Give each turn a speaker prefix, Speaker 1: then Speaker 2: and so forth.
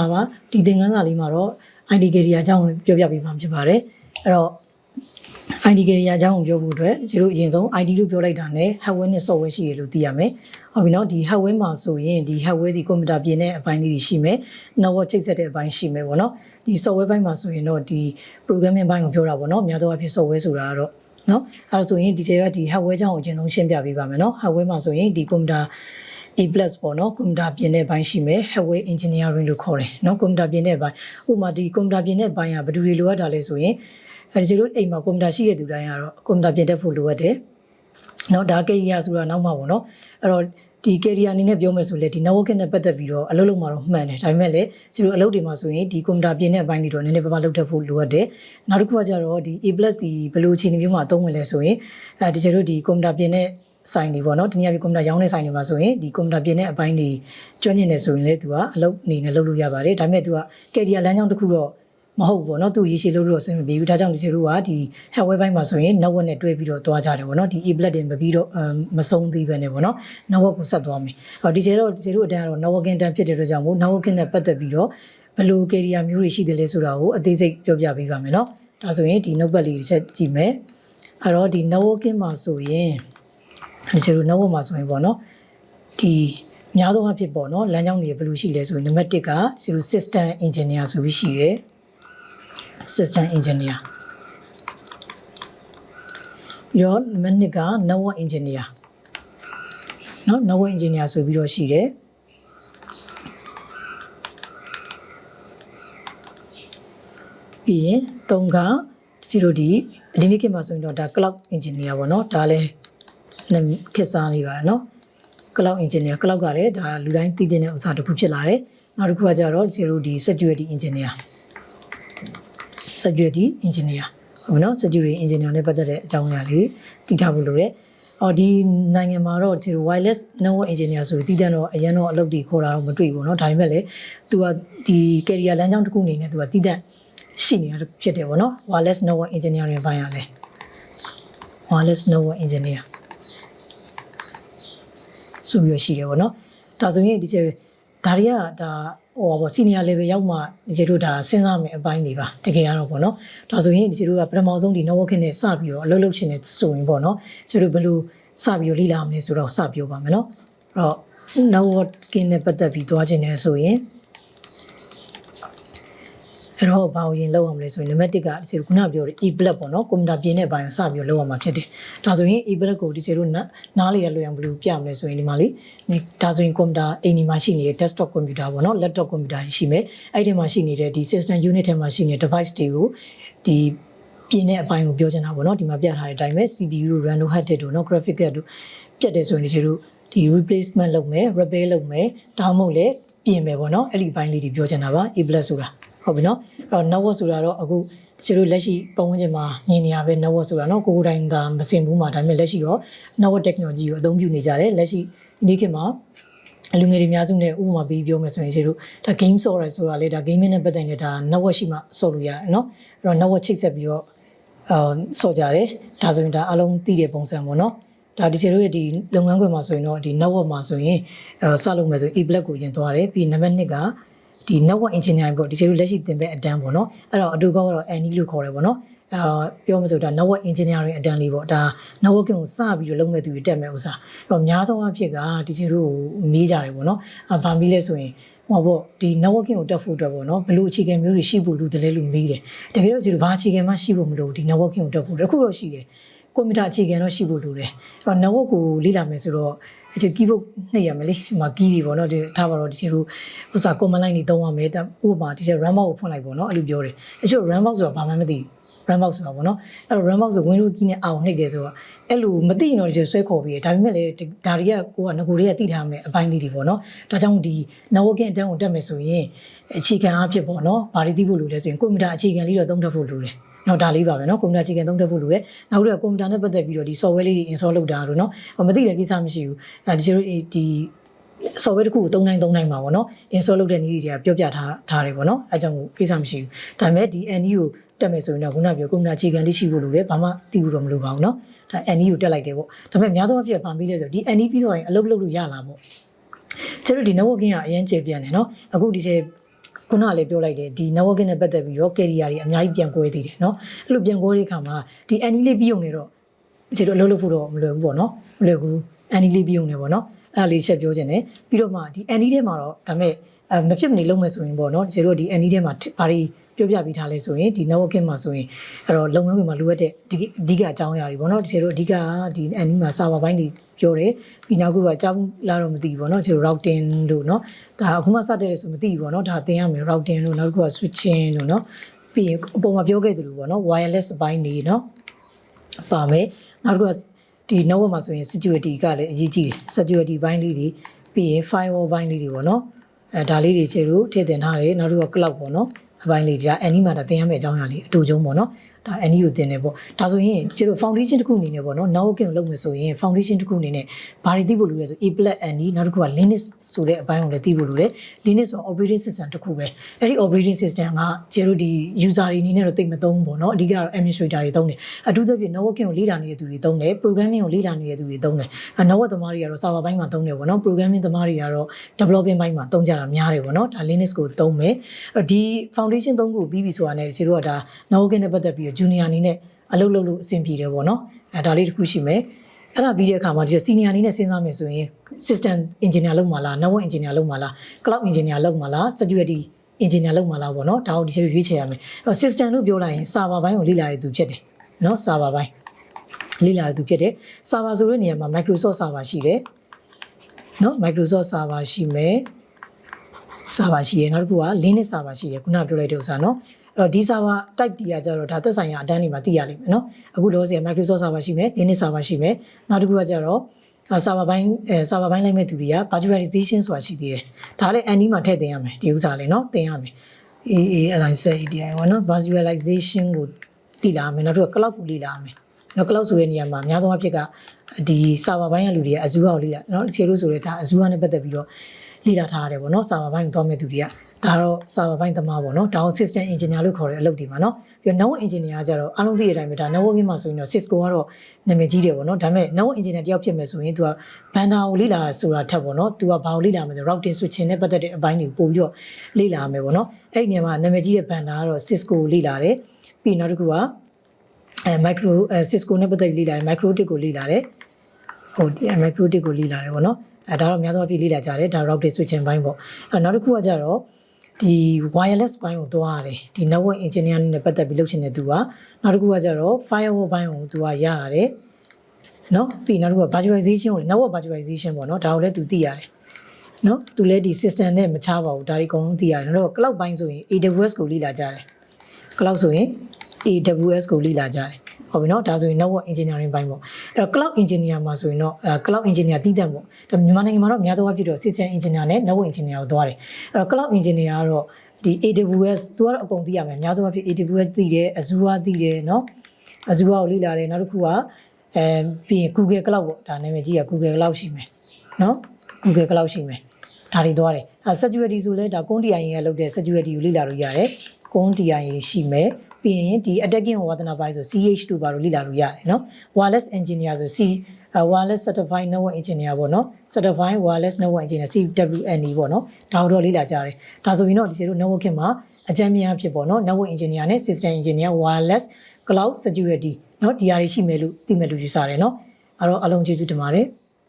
Speaker 1: င်္ဂလာပါဒီသင်ခန်းစာလေးမှာတော့ ID Career အကြောင်းကိုပြောပြပေးမှာဖြစ်ပါတယ်အဲ့တော့ ID Career အကြောင်းကိုပြောဖို့အတွက်ကျွန်တော်အရင်ဆုံး ID လို့ပြောလိုက်တာနဲ့ hardware နဲ့ software ရှိတယ်လို့သိရမယ်ဟုတ်ပြီနော်ဒီ hardware မှာဆိုရင်ဒီ hardware ဒီ computer ပြင်တဲ့အပိုင်းလေးတွေရှိမယ် network ချိတ်ဆက်တဲ့အပိုင်းရှိမယ်ပေါ့နော်ဒီ software ဘိုင်းမှာဆိုရင်တော့ဒီ programming ဘိုင်းကိုပြောတာပေါ့နော်အများသောအားဖြင့် software ဆိုတာကတော့နော်အဲ့ဒါဆိုရင်ဒီကျေကဒီ hardware အကြောင်းကိုအရင်ဆုံးရှင်းပြပေးပါမယ်နော် hardware မှာဆိုရင်ဒီ computer A+ ပေါ့နော်ကွန်ပျူတာပြင်တဲ့ဘိုင်းရှိမယ် hardware engineering လို့ခေါ်တယ်နော်ကွန်ပျူတာပြင်တဲ့ဘိုင်းဥပမာဒီကွန်ပျူတာပြင်တဲ့ဘိုင်းကဘယ်သူတွေလိုအပ်တာလဲဆိုရင်အဲဒီလိုအိမ်မှာကွန်ပျူတာရှိတဲ့သူတိုင်းကတော့ကွန်ပျူတာပြင်တတ်ဖို့လိုအပ်တယ်နော်ဒါကရိယာဆိုတာနောက်မှပေါ့နော်အဲ့တော့ဒီ career အနေနဲ့ပြောမယ်ဆိုလေဒီ networking နဲ့ပတ်သက်ပြီးတော့အလုပ်လုပ်မှာတော့မှန်တယ်ဒါပေမဲ့လည်းကျတို့အလုပ်တွေမှာဆိုရင်ဒီကွန်ပျူတာပြင်တဲ့အပိုင်းတွေတော့နည်းနည်းပါးပါးလုပ်တတ်ဖို့လိုအပ်တယ်နောက်တစ်ခုကကျတော့ဒီ A+ ဒီဘယ်လိုအခြေအနေမျိုးမှာအသုံးဝင်လဲဆိုရင်အဲဒီကျတို့ဒီကွန်ပျူတာပြင်တဲ့ ဆိုင်တွေပေါ့နော်ဒီနေ့ပြကွန်ပျူတာရောင်းတဲ့ဆိုင်တွေမှာဆိုရင်ဒီကွန်ပျူတာပြင်တဲ့အပိုင်းတွေကျွမ်းကျင်နေဆိုရင်လည်းသူကအလုပ်အနေနဲ့လုပ်လို့ရပါတယ်ဒါပေမဲ့သူက career လမ်းကြောင်းတစ်ခုတော့မဟုတ်ဘူးပေါ့နော်သူရေရှည်လို့လို့အဆင်မပြေဘူးဒါကြောင့်ဒီကျေတို့ကဒီ hardware ဘိုင်းမှာဆိုရင် network နဲ့တွဲပြီးတော့သွားကြတယ်ပေါ့နော်ဒီ A+ တွေမပြီးတော့မဆုံးသေးပဲねပေါ့နော် network ကိုဆက်သွားမယ်ဟောဒီကျေတော့ဒီကျေတို့အတန်းကတော့ networking တန်းဖြစ်တဲ့အတွက်ကြောင့်မို့ networking နဲ့ပတ်သက်ပြီးတော့ဘယ်လို career မျိုးတွေရှိတယ်လဲဆိုတာကိုအသေးစိတ်ပြောပြပေးပါမယ်နော်ဒါဆိုရင်ဒီ notepad လေးတစ်ချက်ကြည့်မယ်အဲ့တော့ဒီ networking မှာဆိုရင် ဒီကျေတို့ network မှာဆိုရင်ပေါ့နော်ဒီအများဆုံးအဖြစ်ပေါ့နော်လမ်းကြောင်းတွေဘယ်လိုရှိလဲဆိုရင်နံပါတ်1ကကျေတို့ system engineer ဆိုပြီးရှိတယ် system engineer ပြီးတော့နံပါတ်2က network engineer เนาะ network engineer ဆိုပြီးတော့ရှိတယ်ပြီးရင်3ကစီရိုဒီဒီနေ့ခေတ်မှာဆိုရင်တော့ဒါ cloud engineer ပေါ့เนาะဒါလည်း ခေတ်စားလေးပါเนาะ cloud engineer cloud ကလည်းဒါလူတိုင်းသိတဲ့ဥစ္စာတစ်ခုဖြစ်လာတယ်နောက်တစ်ခုကကြတော့စီရိုဒီ security engineer security engineer ဟုတ်နော် security engineer နဲ့ပတ်သက်တဲ့အကြောင်းအရာလေးသိထားဖို့လိုတယ်။အော်ဒီနိုင်ငံမှာတော့ဒီ wireless network engineer ဆိုပြီးတည်တဲ့တော့အရင်တော့အလုပ်တွေခေါ်တာတော့မတွေ့ဘူးเนาะဒါပေမဲ့လည်းသူကဒီ career လမ်းကြောင်းတစ်ခုအနေနဲ့သူကတည်တဲ့ရှိနေတာဖြစ်တယ်ပေါ့နော် wireless network engineer တွေပိုင်းရတယ် wireless network engineer ဆိုပြီးရှိတယ်ပေါ့နော်ဒါဆိုရင်ဒီကျေဒါတွေကဒါဟိုပါပေါ့ senior level ရောက်မှဒီကျေတို့ဒါစဉ်းစားမယ်အပိုင်းတွေပါတကယ်ကတော့ပေါ့နော်ဒါဆိုရင်ဒီကျေတို့ကပထမဆုံးဒီ networking နဲ့စပြီးတော့အလုပ်လုပ်ချင်တဲ့ဆိုရင်ပေါ့နော်ကျေတို့ဘယ်လိုစပြီးတော့လေ့လာမလဲဆိုတော့စပြောပါမယ်နော်အဲ့တော့ networking နဲ့ပတ်သက်ပြီးသွားခြင်းနဲ့ဆိုရင် အဲ့တော့ဘာလို့ရင်လောက်အောင်လဲဆိုရင်နံပါတ်1ကဒီကျေတို့ခုနပြောတဲ့ e-block ပေါ့နော်ကွန်ပျူတာပြင်တဲ့ဘိုင်းကိုစပြီးတော့လောက်အောင်မှာဖြစ်တယ်ဒါဆိုရင် e-block ကိုဒီကျေတို့နားလေရလွယ်အောင်ဘယ်လိုပြမလဲဆိုရင်ဒီမှာလေဒါဆိုရင်ကွန်ပျူတာအိမ်ဒီမှာရှိနေတဲ့ desktop ကွန်ပျူတာပေါ့နော် laptop ကွန်ပျူတာရှိမယ်အဲ့ဒီမှာရှိနေတဲ့ဒီ system unit ထဲမှာရှိနေတဲ့ device တွေကိုဒီပြင်တဲ့အပိုင်းကိုပြောချင်တာပေါ့နော်ဒီမှာပြထားတဲ့အတိုင်းပဲ CPU တို့ RAM တို့ hard disk တို့နော် graphic card တို့ပြတ်တယ်ဆိုရင်ဒီကျေတို့ဒီ replacement လုပ်မယ် repair လုပ်မယ်ဒါမှမဟုတ်လေပြင်မယ်ပေါ့နော်အဲ့ဒီဘိုင်းလေးတွေပြောချင်တာပါ e-block ဆိုတာ ဟုတ်ပြီနော်အဲ့တော့ network ဆိုတာတော့အခုကျွန်တော်လက်ရှိပတ်ဝန်းကျင်မှာမြင်နေရပဲ network ဆိုတာနော်ကိုကိုတိုင်းကမစင်ဘူးမှာဒါပေမဲ့လက်ရှိတော့ network technology ကိုအသုံးပြုနေကြတယ်လက်ရှိဒီခေတ်မှာလူငယ်တွေအများစုနဲ့ဥပမာပြီးပြောမယ်ဆိုရင်ရှင်တို့ဒါ game software ဆိုတာလေဒါ gaming နဲ့ပတ်သက်နေတာ network ရှိမှဆော့လို့ရတယ်နော်အဲ့တော့ network ချိတ်ဆက်ပြီးတော့အော်ဆော့ကြတယ်ဒါဆိုရင်ဒါအလုံးသိတဲ့ပုံစံပေါ့နော်ဒါဒီချေတို့ရဲ့ဒီလုပ်ငန်းခွင်မှာဆိုရင်တော့ဒီ network မှာဆိုရင်အဲစလုပ်မယ်ဆိုရင် e-black ကိုရင်သွားတယ်ပြီးနံပါတ်1က ဒီ network engineering ပေါ့ဒီချေတို့လက်ရှိသင်ပေးအတန်းပေါ့နော်အဲ့တော့အတူကောကတော့ NE လို့ခေါ်တယ်ပေါ့နော်အာပြောမစို့ဒါ network engineering အတန်းလေးပေါ့ဒါ networking ကိုစပြီးတော့လုပ်မဲ့သူတွေတက်မဲ့ဥစားအဲ့တော့များသောအားဖြင့်ကဒီချေတို့ကိုမေးကြတယ်ပေါ့နော်အာဗာမီးလဲဆိုရင်ဟောပေါ့ဒီ networking ကိုတက်ဖို့အတွက်ပေါ့နော်ဘယ်လိုအခြေခံမျိုးတွေရှိဖို့လိုတယ်လဲလို့မေးတယ်တကယ်တော့ဒီလိုဘာအခြေခံမှရှိဖို့မလိုဒီ networking ကိုတက်ဖို့တခုတော့ရှိတယ်ကွန်ပျူတာအခြေခံတော့ရှိဖို့လိုတယ်အဲ့တော့ network ကိုလေ့လာမယ်ဆိုတော့ အချေ keyboard နှိပ်ရမယ်လေဒီမှာ key တွေပေါ့နော်ဒီထားပါတော့ဒီချေတို့ဥစား command line တွေသုံးရမယ်ဥပမာဒီချေ RAM box ကိုဖွင့်လိုက်ပေါ့နော်အဲ့လိုပြောတယ်အချို့ RAM box ဆိုတာဘာမှမသိဘူး RAM box ဆိုတာပေါ့နော်အဲ့တော့ RAM box ဆို Windows key နဲ့အောင်နှိပ်တယ်ဆိုတော့အဲ့လိုမသိရင်တော့ဒီဆွဲခေါ်ပြီးဒါပေမဲ့လည်းဒါတွေကကိုကငကိုတွေကသိထားမယ်အပိုင်းလေးတွေပေါ့နော်ဒါကြောင့်ဒီ networking အတန်းကိုတက်မယ်ဆိုရင်အခြေခံအဖြစ်ပေါ့နော်ဘာတွေသိဖို့လိုလဲဆိုရင်ကွန်ပျူတာအခြေခံလေးတော့သုံးတတ်ဖို့လိုတယ် နော်ဒါလေးပါပဲနော်ကွန်ပျူတာစီကံသုံးတက်ဖို့လိုတယ်နောက်တော့ကွန်ပျူတာနဲ့ပတ်သက်ပြီးတော့ဒီ software လေးတွေ install လုပ်တာတို့နော်မသိတဲ့ကိစ္စမရှိဘူးအဲဒီကျတို့ဒီ software တခုကိုသုံးနိုင်သုံးနိုင်မှာပေါ့နော် install လုပ်တဲ့နည်းတွေကပြောပြထားထားတယ်ပေါ့နော်အဲကြောင့်ကိစ္စမရှိဘူးဒါပေမဲ့ဒီ NE ကိုတက်မယ်ဆိုရင်တော့ခုနပြောကွန်ပျူတာခြေခံလေးရှိဖို့လိုတယ်ဘာမှသိဘူးတော့မလိုပါဘူးနော်ဒါ NE ကိုတက်လိုက်တယ်ပေါ့ဒါပေမဲ့အများဆုံးအပြည့်ဖန်ပြီးလဲဆိုဒီ NE ပြီးတော့ရင်အလုပ်လုပ်လို့ရလာပေါ့ကျတို့ဒီ networking ကအရင်ကျေပြန်တယ်နော်အခုဒီချိန် ခုနကလည်းပြောလိုက်တယ်ဒီ networking နဲ့ပတ်သက်ပြီးတော့ career တွေအများကြီးပြန်ကွဲသေးတယ်เนาะအဲ့လိုပြန်ကွဲတဲ့အခါမှာဒီ any လေးပြီးုံနေတော့ခြေတော့အလုပ်လုပ်ဖို့တော့မလွယ်ဘူးပေါ့နော်မလွယ်ဘူး any လေးပြီးုံနေပေါ့နော်အဲ့ဒါလေးချက်ပြောခြင်းတယ်ပြီးတော့မှဒီ any ထဲမှာတော့ဒါပေမဲ့ အဲမဖြစ်မနေလုပ်မယ်ဆိုရင်ပေါ့နော်ခြေတို့ဒီ any ထဲမှာဘာတွေပြောပြပေးထားလဲဆိုရင်ဒီ networking မှာဆိုရင်အဲ့တော့လုပ်ငန်းတွေမှာလိုအပ်တဲ့ဒီအဓိကအကြောင်းအရာတွေပေါ့နော်ခြေတို့အဓိကဒီ any မှာ server ဘိုင်းတွေပြောတယ်ပြီးနောက်ခုကအကြောင်းလာတော့မသိဘူးပေါ့နော်ခြေတို့ routing လို့နော်ဒါအခုမှစတဲ့လေဆိုမသိဘူးပေါ့နော်ဒါသင်ရမယ် routing လို့နောက်တစ်ခုက switching လို့နော်ပြီးရင်အပေါ်မှာပြောခဲ့သလိုပေါ့နော် wireless ဘိုင်းတွေနော်ပါမယ်နောက်တစ်ခုကဒီ network မှာဆိုရင် security ကလည်းအရေးကြီးတယ် security ဘိုင်းလေးတွေပြီးရင် firewall ဘိုင်းလေးတွေပေါ့နော် အဲဒါလေးတွေခြေလို့ထည့်တင်ထားတယ်နောက်တစ်ခုက cloud ပေါ့နော်အပိုင်းလေးတွေက any မှာဒါသင်ရမယ့်အကြောင်းအရာလေးအတူချုံပေါ့နော် ဒါ any ကိုသင်တယ်ပေါ့ဒါဆိုရင်ခြေလို့ foundation တစ်ခုအနေနဲ့ပေါ့နော် networking ကိုလုပ်မယ်ဆိုရင် foundation တစ်ခုအနေနဲ့ဘာတွေသိဖို့လိုလဲဆို A+ any နောက်တစ်ခုက Linux ဆိုတဲ့အပိုင်းကိုလည်းသိဖို့လိုတယ် Linux ဆို operating system တစ်ခုပဲအဲ့ဒီ operating system ကခြေလို့ဒီ user တွေအနေနဲ့တော့သိမသုံးဘူးပေါ့နော်အဓိကတော့ administrator တွေသုံးတယ်အထူးသဖြင့် networking ကိုလေ့လာနေတဲ့သူတွေသုံးတယ် programming ကိုလေ့လာနေတဲ့သူတွေသုံးတယ်အဲ network သမားတွေကတော့ server ဘိုင်းမှာသုံးတယ်ပေါ့နော် programming သမားတွေကတော့ developing ဘိုင်းမှာသုံးကြတာများတယ်ပေါ့နော်ဒါ Linux ကိုသုံးမယ်အဲ့ဒီ foundation သုံးခုပြီးပြီဆိုတာနဲ့ခြေလို့ကဒါ networking နဲ့ပတ်သက်ပြီးတော့ junior အနေနဲ့အလုပ်လုပ်လို့အဆင်ပြေတယ်ပေါ့နော်အဲဒါလေးတစ်ခုရှိမယ်အဲ့ဒါပြီးတဲ့အခါမှာဒီ senior အနေနဲ့စဉ်းစားမယ်ဆိုရင် system engineer လုပ်မှာလား network engineer လုပ်မှာလား cloud engineer လုပ်မှာလား security engineer လုပ်မှာလားပေါ့နော်ဒါကိုဒီလိုရွေးချယ်ရမယ်အဲ့တော့ system လို့ပြောလိုက်ရင် server ဘိုင်းကိုလေ့လာရသူဖြစ်တယ်နော် server ဘိုင်းလေ့လာရသူဖြစ်တယ် server ဆိုတဲ့နေရာမှာ Microsoft server ရှိတယ်နော် Microsoft server ရှိမယ် server ရှိရယ်နောက်တစ်ခုက Linux server ရှိရယ်ခုနပြောလိုက်တဲ့ဥစ္စာနော်အဲ့ တော့ဒီ server type တွေကကြတော့ဒါသက်ဆိုင်ရာအတန်းတွေမှာသိရလိမ့်မယ်နော်အခုတော့ဆရာ Microsoft server ရှိမယ် Linux server ရှိမယ်နောက်တစ်ခုကကြတော့အဲ server ဘိုင်းအဲ server ဘိုင်းလိုက်မဲ့သူတွေက virtualization ဆိုတာရှိသေးတယ်ဒါလည်း ND မှာထည့်သင်ရမယ်ဒီဥစ္စာလေးနော်သင်ရမယ် AALI set ADI ပေါ့နော် virtualization ကိုသိလာမယ်နောက်တစ်ခုက cloud ကိုလေ့လာမယ်နော် cloud ဆိုတဲ့နေရာမှာအများဆုံးအဖြစ်ကဒီ server ဘိုင်းကလူတွေက Azure ကိုလေ့လာနော်ခြေလို့ဆိုရဲဒါ Azure နဲ့ပတ်သက်ပြီးတော့လေ့လာထားရတယ်ပေါ့နော် server ဘိုင်းကိုသွားမဲ့သူတွေက ဒါတော့ server ဘိုင်းသမားပေါ့နော်ဒါကို system engineer လို့ခေါ်တဲ့အလုပ်တွေမှာနော်ပြီးတော့ network engineer ကကြတော့အားလုံးသိတဲ့အတိုင်းပဲဒါ networking မှာဆိုရင်တော့ Cisco ကတော့နာမည်ကြီးတယ်ပေါ့နော်ဒါပေမဲ့ network engineer တယောက်ဖြစ်မယ်ဆိုရင် तू က banda ကိုလေ့လာဆိုတာထက်ပေါ့နော် तू ကဘာကိုလေ့လာမလဲ routing switching နဲ့ပတ်သက်တဲ့အပိုင်းတွေကိုပို့ပြီးတော့လေ့လာမယ်ပေါ့နော်အဲ့ဒီနေရာမှာနာမည်ကြီးတဲ့ banda ကတော့ Cisco ကိုလေ့လာတယ်ပြီးနောက်တစ်ခုကအဲ micro အဲ Cisco နဲ့ပတ်သက်ပြီးလေ့လာတယ် microtik ကိုလေ့လာတယ်ဟုတ်ဒီ microtik ကိုလေ့လာတယ်ပေါ့နော်အဲဒါတော့အများသောအားဖြင့်လေ့လာကြတယ်ဒါ routing switching ဘိုင်းပေါ့အဲနောက်တစ်ခုကကြတော့ ဒီ wireless ဘိုင်းကိုတွားရတယ်ဒီ network engineer နဲ့ပတ်သက်ပြီးလုပ်ချင်တဲ့သူကနောက်တစ်ခုကကြတော့ firewall ဘိုင်းကိုသူကရရတယ်နော်ပြီးနောက်တစ်ခုက virtualization ကို network virtualization ပေါ့နော်ဒါကိုလည်းသူသိရတယ်နော်သူလည်းဒီ system နဲ့မချပါဘူးဒါတွေအကုန်လုံးသိရတယ်နောက်တော့ cloud ဘိုင်းဆိုရင် AWS ကိုလေ့လာကြတယ် cloud ဆိုရင် AWS ကိုလေ့လာကြတယ် ဟုတ်ပြီနော်ဒါဆိုရင် network engineering ဘိုင်းပေါ့အဲ့တော့ cloud engineer မှာဆိုရင်တော့အဲ cloud engineer တည်တဲ့ပေါ့ဒါမြန်မာနိုင်ငံမှာတော့အများသောအားဖြင့်တော့ system engineer နဲ့ network engineer ကိုသွားတယ်အဲ့တော့ cloud engineer ကတော့ဒီ AWS သူကတော့အကုန်သိရမယ်အများသောအားဖြင့် AWS သိတယ် Azure သိတယ်နော် Azure ကိုလေ့လာတယ်နောက်တစ်ခုကအဲပြီးရင် Google Cloud ပေါ့ဒါနာမည်ကြီးက Google Cloud ရှိမယ်နော် Google Cloud ရှိမယ်ဒါတွေသွားတယ်အဲ security ဆိုလဲဒါကုန်း TIA ကလုပ်တဲ့ security ကိုလေ့လာလို့ရတယ်ကုန်း TIA ရှိမယ် ပြီးရင်ဒီ attacking Warthena virus ဆို CH2 ပါလို့လေ့လာလို့ရတယ်နော် wireless engineer ဆို C wireless certified network engineer ပေါ့နော် certified wireless network engineer CWNE ပေါ့နော်ဒါတို့လေ့လာကြတယ်ဒါဆိုရင်တော့ဒီလို network ခင်မှာအကြမ်းများဖြစ်ပေါ့နော် network engineer နဲ့ system engineer wireless cloud security နော်ဒီအရာတွေရှိမယ်လို့သိမယ်လို့ယူဆတယ်နော်အဲ့တော့အလုံးကျေးဇူးတင်ပါတယ်